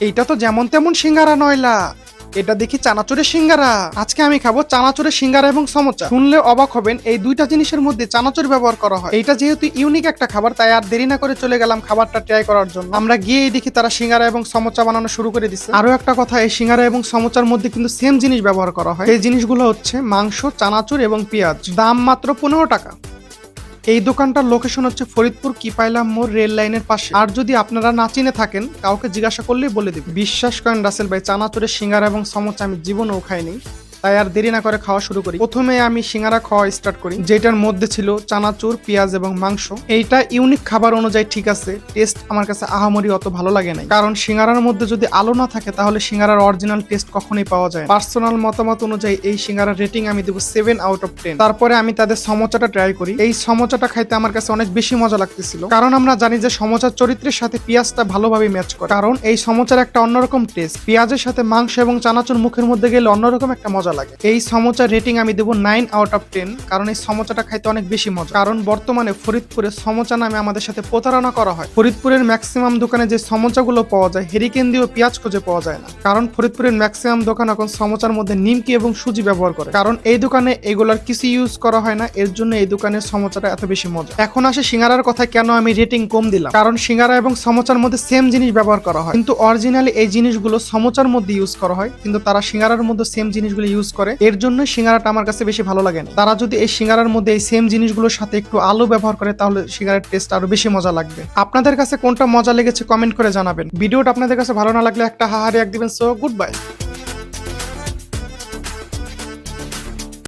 এইটা তো যেমন তেমন সিঙ্গারা নয়লা। এটা দেখি চানাচুরের সিঙ্গারা। আজকে আমি খাব চানাচুরের সিঙ্গারা এবং সমোচা। শুনলে অবাক হবেন, এই দুইটা জিনিসের মধ্যে চানাচুর ব্যবহার করা হয়। এটা যেহেতু ইউনিক একটা খাবার, তাই আর দেরি না করে চলে গেলাম খাবারটা ট্রাই করার জন্য। আমরা গিয়েই দেখি তারা সিঙ্গারা এবং সমোচা বানানো শুরু করে দিচ্ছে আরও একটা কথা, এই সিঙ্গারা এবং সমোচার মধ্যে কিন্তু সেম জিনিস ব্যবহার করা হয়। এই জিনিসগুলো হচ্ছে মাংস, চানাচুর এবং পেঁয়াজ। দাম মাত্র পনেরো টাকা। এই দোকানটার লোকেশন হচ্ছে ফরিদপুর কিপাইলাম মোড় রেল লাইনের পাশে। আর যদি আপনারা না চিনে থাকেন, কাউকে জিজ্ঞাসা করলেই বলে দিবে। বিশ্বাস করেন, রাসেল ভাই চানাচুরের সিঙ্গারা এবং সমোচা আমি জীবনেও খাইনি। তাই আর দেরি না করে খাওয়া শুরু করি। প্রথমে আমি সিঙ্গারা খাওয়া স্টার্ট করি। যেটার মধ্যে ছিল চানাচুর, পেঁয়াজ এবং মাংস। এইটা ইউনিক খাবার অনুযায়ী ঠিক আছে। টেস্ট আমার কাছে আহামরি অত ভালো লাগে নাই। কারণ সিঙ্গারার মধ্যে যদি আলো না থাকে, তাহলে সিঙ্গারার অরিজিনাল টেস্ট কখনোই পাওয়া যায় পার্সোনাল মতামত অনুযায়ী এই সিঙ্গারার রেটিং আমি দেবো সেভেন আউট অফ টেন তারপরে আমি তাদের সমোচাটা ট্রাই করি। এই সমোচাটা খাইতে আমার কাছে অনেক বেশি মজা লাগতেছিল। কারণ আমরা জানি যে সমোচার চরিত্রের সাথে পেঁয়াজটা ভালোভাবে ম্যাচ করে। কারণ এই সমচার একটা অন্যরকম টেস্ট পেঁয়াজের সাথে মাংস এবং চানাচুর মুখের মধ্যে গেলে অন্যরকম একটা মজা লাগে। এই সমোচার রেটিং আমি দেবো নাইন আউট অফ টেন কারণ এই সমোচাটা খাইতে অনেক বেশি মজা। কারণ বর্তমানে ফরিদপুরে সমোচা নামে আমাদের সাথে প্রতারণা করা হয়। ফরিদপুরের ম্যাক্সিমাম দোকানে যে সমোচাগুলো পাওয়া যায় হেরিকেন দিয়েও পেঁয়াজ খুঁজে পাওয়া যায় না। কারণ ফরিদপুরের ম্যাক্সিমাম দোকান এখন সমোচার মধ্যে নিমকি এবং সুজি ব্যবহার করে। কারণ এই দোকানে এগুলোর কিছু ইউজ করা হয় না, এর জন্য এই দোকানের সমোচাটা এত বেশি মজা। এখন আসে সিঙ্গারার কথা, কেন আমি রেটিং কম দিলাম? কারণ সিঙ্গারা এবং সমোচার মধ্যে সেম জিনিস ব্যবহার করা হয়। কিন্তু অরিজিনালি এই জিনিসগুলো সমোচার মধ্যে ইউজ করা হয়, কিন্তু তারা সিঙ্গারার মধ্যে সেম জিনিসগুলো ইউজ করে, এর জন্য সিঙ্গারাটা আমার কাছে বেশি ভালো লাগে তারা যদি এই সিঙ্গারার মধ্যে এই সেম জিনিসগুলোর সাথে একটু আলু ব্যবহার করে, তাহলে সিঙ্গারের টেস্ট আরও বেশি মজা লাগবে। আপনাদের কাছে কোনটা মজা লেগেছে কমেন্ট করে জানাবেন। ভিডিওটা আপনাদের কাছে ভালো না লাগলে একটা হাহারে এক দিবেন সো গুড বাই